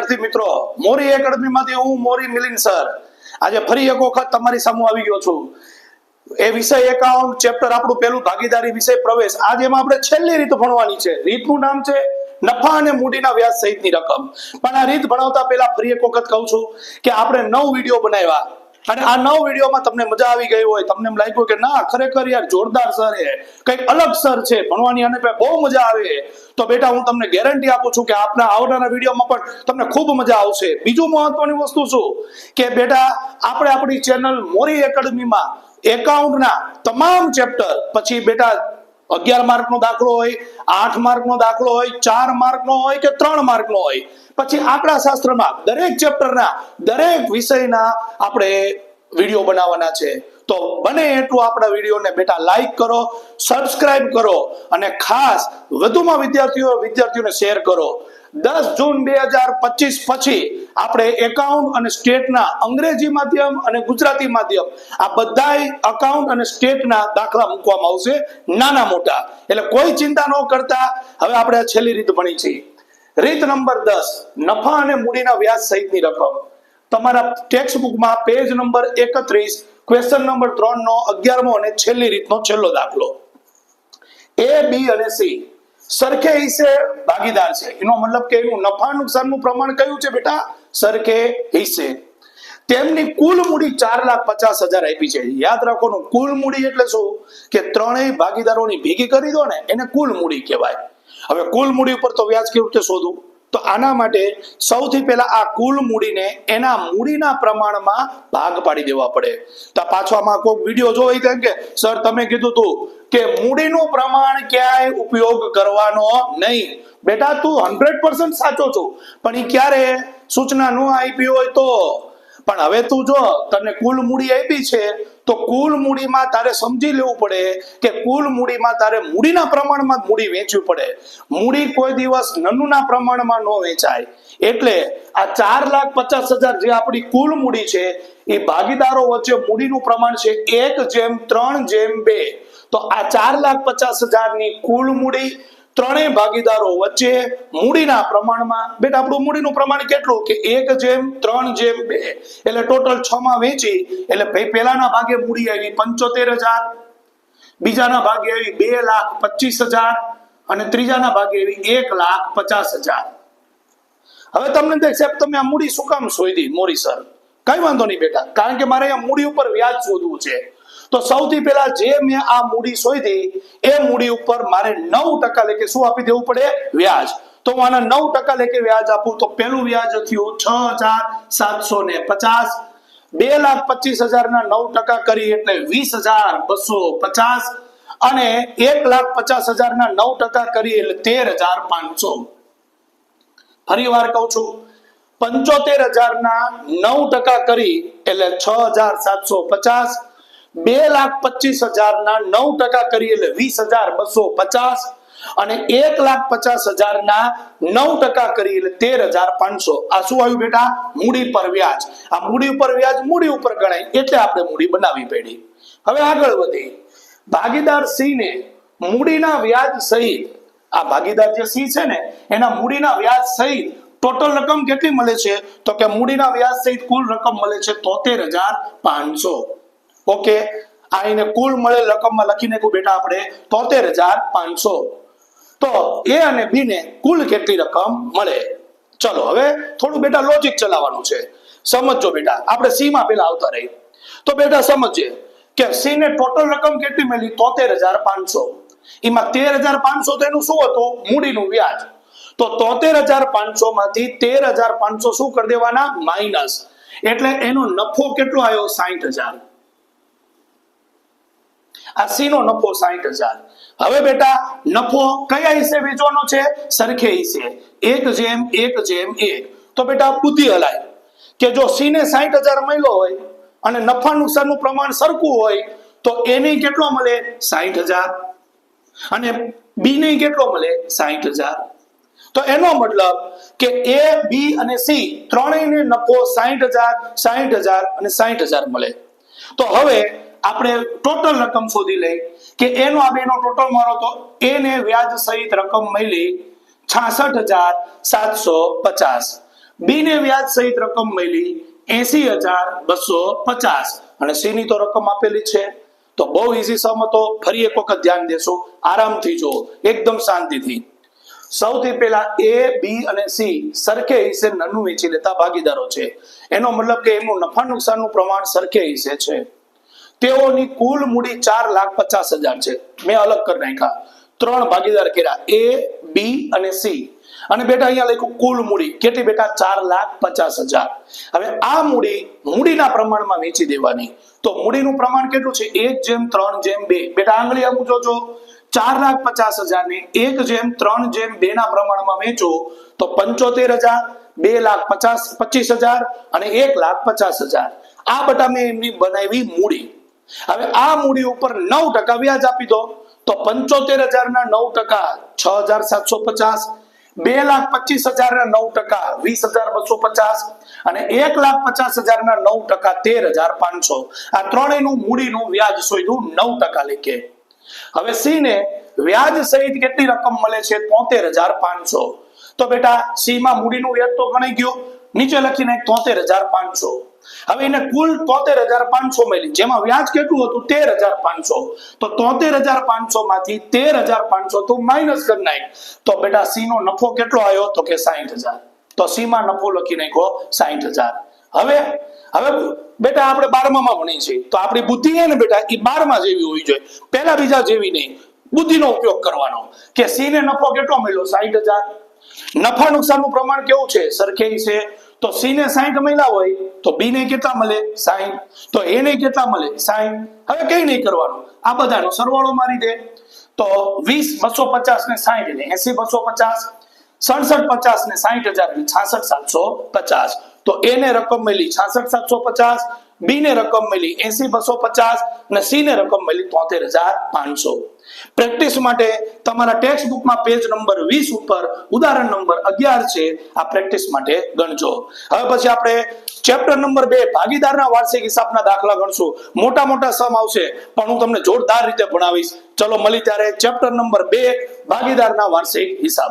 વિદ્યાર્થી મિત્રો, મોરી એકેડમીમાંથી હું મોરી મિલિન સર. આજે ફરી એક વખત તમારી સામે આવી ગયો છું. એ વિષય એકાઉન્ટ ચેપ્ટર આપણું પેલું ભાગીદારી વિષય પ્રવેશ આજે એમાં આપણે છેલ્લી રીત ભણવાની છે. રીતનું નામ છે નફા અને મૂડીના વ્યાજ સહિતની રકમ. પણ આ રીત ભણાવતા પહેલા ફરી એક વખત કહું છું કે આપણે નવ વીડિયો બનાવ્યા. અને આ નવ વિડીયોમાં તમને મજા આવી ગઈ હોય, તમને એમ લાગ્યું કે ના, ખરેખર યાર જોરદાર સર એ. કંઈક અલગ સર છે, ભણવાની અને બહુ મજા આવે તો બેટા, હું તમને ગેરંટી આપું છું કે આપના આવનારા વિડીયોમાં પણ તમને ખૂબ મજા આવશે. બીજું મહત્વની વસ્તુ શું? કે બેટા, આપણે આપણી ચેનલ મોરી એકેડમીમાં એકાઉન્ટના તમામ ચેપ્ટર, પછી બેટા અગિયાર માર્કનો દાખલો હોય, આઠ માર્કનો દાખલો હોય, ચાર માર્કનો હોય કે ત્રણ માર્કનો હોય. પછી આંકડા શાસ્ત્રમાં દરેક ચેપ્ટરના દરેક વિષયના આપણે વીડિયો બનાવવાના છે. તો બને એટલું આપણા વિડીયોને બેટા લાઈક કરો સબસ્ક્રાઇબ કરો અને ખાસ વધુમાં વિદ્યાર્થીઓ વિદ્યાર્થીઓને શેર કરો. દસ જૂન બે હજાર પચીસ પછી આપણે એકાઉન્ટ અને સ્ટેટના અંગ્રેજી માધ્યમ અને ગુજરાતી માધ્યમ આ બધાય અકાઉન્ટ અને સ્ટેટના દાખલા મૂકવામાં આવશે નાના મોટા. એટલે કોઈ ચિંતા ન કરતા. હવે આપણે છેલ્લી રીત ભણી છે. રીત નંબર દસ, નફા અને મૂડીના વ્યાજ સહિતની રકમ. તમારા ટેક્સ્ટ બુકમાં પેજ નંબર એકત્રીસ ક્વેશ્ચન નંબર ત્રણ નો અગિયારમો અને છેલ્લી રીતનો છેલ્લો દાખલો. એ બી અને સી સરખે હિસ્સે ભાગીદાર છે. એનો મતલબ કે એનું નફા નુકસાનનું પ્રમાણ કયું છે બેટા? સરખે હિસ્સે. તેમની કુલ મૂડી ચાર લાખ પચાસ હજાર આપી છે. યાદ રાખવાનું કુલ મૂડી એટલે શું? કે ત્રણેય ભાગીદારોની ભેગી કરી દો ને, એને કુલ મૂડી કહેવાય. હવે કુલ મૂડી ઉપર તો વ્યાજ કેવી રીતે શોધવું? તો આના માટે સૌથી પહેલા આ કુલ મૂડીને એના મૂડીના પ્રમાણમાં ભાગ પાડી દેવા પડે. તો પાછો આમાં કોઈ વીડિયો જોઈ કેમ કે, સર, તમે કીધું તું કે મૂડીનું પ્રમાણ ક્યાંય ઉપયોગ કરવાનો નહીં. બેટા, તું હંડ્રેડ પર્સન્ટ સાચો છો, પણ એ ક્યારે? સૂચના ન આપી હોય તો. પણ હવે તું જો, તને કુલ મૂડી આપી છે તો કુલ મૂડીમાં તારે સમજી લેવું પડે કે કુલ મૂડીમાં તારે મૂડીના પ્રમાણમાં મૂડી વેચવી પડે. મૂડી કોઈ દિવસ નનુના પ્રમાણમાં ન વેચાય. એટલે આ ચાર લાખ પચાસ હજાર જે આપણી કુલ મૂડી છે, એ ભાગીદારો વચ્ચે મૂડીનું પ્રમાણ છે એક જેમ, ત્રણ જેમ, બે. તો આ ચાર લાખ પચાસ હજારની કુલ મૂડી ત્રણેય ભાગીદારો વચ્ચે મૂડીના પ્રમાણમાં, બેટા, આપણું મૂડીનું પ્રમાણ કેટલું? કે એક જેમ, ત્રણ જેમ, બે. એટલે ટોટલ છ માં વેચી, એટલે ભાઈ પહેલાના ભાગે મૂડી આવી પંચોતેર હજાર, બીજાના ભાગે આવી બે લાખ પચીસ હજાર, અને ત્રીજાના ભાગે આવી એક લાખ પચાસ હજાર. હવે તમને દેખ સાહેબ, તમે આ મૂડી શું કામ શોધી? મોરી સર. કઈ વાંધો નહીં બેટા. કારણ કે મારે આ મૂડી ઉપર વ્યાજ શોધવું છે. તો સૌથી પહેલા જે મેં આ મૂડી શોધી એ મૂડી ઉપર મારે નવ ટકા લેખે શું આપી દેવું પડે? વ્યાજ. તો હું આના નવ ટકા લેખે વ્યાજ આપું, તો પહેલું વ્યાજ થયું છ હજાર સાતસો ને પચાસ. બે લાખ પચીસ હજારના નવ ટકા કરી એટલે વીસ હજાર બસો પચાસ અને એક લાખ પચાસ હજારના નવ ટકા કરી એટલે તેર હજાર પાંચસો. ફરી વાર કહું છું, પંચોતેર હજારના નવ ટકા કરી એટલે છ હજાર સાતસો પચાસ. બે લાખ પચીસ હજારના નવ ટકા કરી એટલે વીસ હજાર બસો પચાસ અને એક લાખ પચાસ હજારના નવ ટકા કરી એટલે તેર હજાર પાંચસો. આ શું આવ્યું બેટા? મૂડી પર વ્યાજ. આ મૂડી ઉપર વ્યાજ મૂડી ઉપર ગણાય એટલે આપણે મૂડી બનાવી પડી. હવે આગળ વધી. ભાગીદાર સી ને મૂડીના વ્યાજ સહિત, આ ભાગીદાર જે સી છે ને, એના મૂડીના વ્યાજ સહિત ટોટલ રકમ કેટલી મળે છે? તો કે મૂડીના વ્યાજ સહિત કુલ રકમ મળે છે તોતેર હજાર પાંચસો. ઓકે? આ કુલ મળેલ રકમમાં લખીને કહું બેટા આપણે તોતેર હજાર પાંચસો. તો એ અને બી ને કુલ કેટલી રકમ મળે? ચલો, હવે થોડું બેટા લોજિક ચલાવવાનું છે. સમજો બેટા, આપણે સી માં પેલા આવતા રહી તો બેટા સમજીએ કે સી ને ટોટલ રકમ કેટલી મળી તોતેર હજાર પાંચસો. એમાં તેર હજાર પાંચસો તો એનું શું હતું? મૂડીનું વ્યાજ. તો તોતેર હજાર પાંચસો માંથી તેર હજાર પાંચસો શું કરી દેવાના? માઇનસ. એટલે એનો નફો કેટલો આવ્યો? સાહીઠ હજાર. આ સી નો નફો સાહીઠ હજાર. હવે બેટા, નફો કયા હિસ્સે વેચવાનો છે? સરખે હિસ્સે. એક જેમ એક જેમ, એક. તો બેટા બુદ્ધિ હલાય. કે જો સી ને સાહીઠ હજાર મળ્યો હોય અને નફા નુકસાનનું પ્રમાણ સરખું હોય, તો એને કેટલો મળે? સાહીઠ હજાર. અને બી ને કેટલો મળે? સાહીઠ હજાર. તો એનો મતલબ કે એ, બી અને સી ત્રણેયને નફો સાહીઠ હજાર સાહીઠ હજાર અને સાહીઠ હજાર મળે. તો હવે આપણે ટોટલ રકમ શોધી લઈ કે એનો આ બેનો ટોટલ મારો તો એને વ્યાજ સહિત રકમ મળી છાસઠ હજાર સાતસો પચાસ. બી ને વ્યાજ સહિત રકમ મળી એસી હજાર બસો પચાસ. અને સી ની તો રકમ આપેલી છે? તો બહુ ઈઝી સમ હતો. ફરી એક વખત ધ્યાન દેશો. આરામથી જો એકદમ શાંતિથી. સૌથી પહેલા એ બી અને સી સરખે હિસ્સે નાનું વેચી લેતા ભાગીદારો છે. એનો મતલબ કે એમનું નફા નુકસાનનું પ્રમાણ સરખે હિસ્સે છે. તેઓની કુલ મૂડી ચાર લાખ પચાસ હજાર છે. મેં અલગ કરી નાખ્યા. ત્રણ ભાગીદાર કર્યા. એ, બી અને સી. અને બેટા અહીંયા લખ્યું કુલ મૂડી. કેટલી બેટા? ચાર લાખ પચાસ હજાર. હવે આ મૂડી મૂડીના પ્રમાણમાં વેચી દેવાની. તો મૂડીનું પ્રમાણ કેટલું છે? એક જેમ ત્રણ જેમ બે. બેટા, આંગળી આમ જોજો. ચાર લાખ પચાસ હજાર ને એક જેમ ત્રણ જેમ બે ના પ્રમાણમાં વેચો, તો પંચોતેર હજાર, બે લાખ પચાસ, પચીસ હજાર અને એક લાખ પચાસ હજાર. આ બધા મેં એમની બનાવી મૂડી. હવે આ મૂડી ઉપર નવ ટકા વ્યાજ આપી દો, તો પંચોતેર હજાર ના નવ ટકા, છ હજાર સાતસો પચાસ, બે લાખ પચીસ હજાર ના નવ ટકા, વીસ હજાર બસો પચાસ અને એક લાખ પચાસ હજાર ના નવ ટકા, તેર હજાર પાંચસો. આ ત્રણેયનું મૂડીનું વ્યાજ શોધ્યું, નવ ટકા લેખે. હવે સી ને વ્યાજ સહિત કેટલી રકમ મળે છે? તોતેર હજાર પાંચસો. તો બેટા સી માં મૂડીનું વ્યાજ તો ગણાઈ ગયું. નીચે લખીને તોતેર હજાર પાંચસો. હવે એને કુલ તોતેર હજાર પાંચસો મળી. જેમાં વ્યાજ કેટલું હતું? તેર હજાર પાંચસો. તો તોતેર હજાર પાંચસો માંથી તેર હજાર પાંચસો તું માઇનસ કરી નાખ. તો બેટા સી નો નફો કેટલો આવ્યો? તો કે સાહીઠ હજાર. તો સી માં નફો લખી નાખો સાહીઠ હજાર. હવે? હવે બેટા, આપણે બારમામાં ભણીએ છીએ. તો આપણી બુદ્ધિ છે ને બેટા એ બારમા જેવી હોવી જોઈએ. પહેલા બીજા જેવી નહીં. બુદ્ધિનો ઉપયોગ કરવાનો. કે સી ને નફો કેટલો મળ્યો? સાહીઠ હજાર. નફા નુકસાનનું પ્રમાણ કેવું છે? સરખેય છે. તો સી ને સાહીઠ મળ્યા હોય તો બી ને કેટલા મળે? સાઈન. તો એ ને કેટલા મળે? સાઈન. હવે કઈ નહીં કરવાનું. આ બધાનો સરવાળો મારી દે. તો વીસ બસો પચાસ ને સાઈઠ એટલે એસી બસો પચાસ, સડસઠ પચાસ ને સાહીઠ હજાર ને છાસઠ સાતસો પચાસ. તો એ ને રકમ મળી છાસઠ સાતસો પચાસ બી ને રકમ મળી એસી બસો પચાસ અને સી ને રકમ મળી તોતેર હજાર પાંચસો. પ્રેક્ટિસ માટે તમારા ટેક્સ્ટ બુકમાં પેજ નંબર વીસ ઉપર ઉદાહરણ નંબર અગિયાર છે, આ પ્રેક્ટિસ માટે ગણજો. હવે પછી આપણે ચેપ્ટર નંબર બે, ભાગીદારના વાર્ષિક હિસાબના દાખલા ગણશું. મોટા મોટા સમ આવશે, પણ હું તમને જોરદાર રીતે ભણાવીશ. ચલો, મળી ત્યારે ચેપ્ટર નંબર બે, ભાગીદારના વાર્ષિક હિસાબો.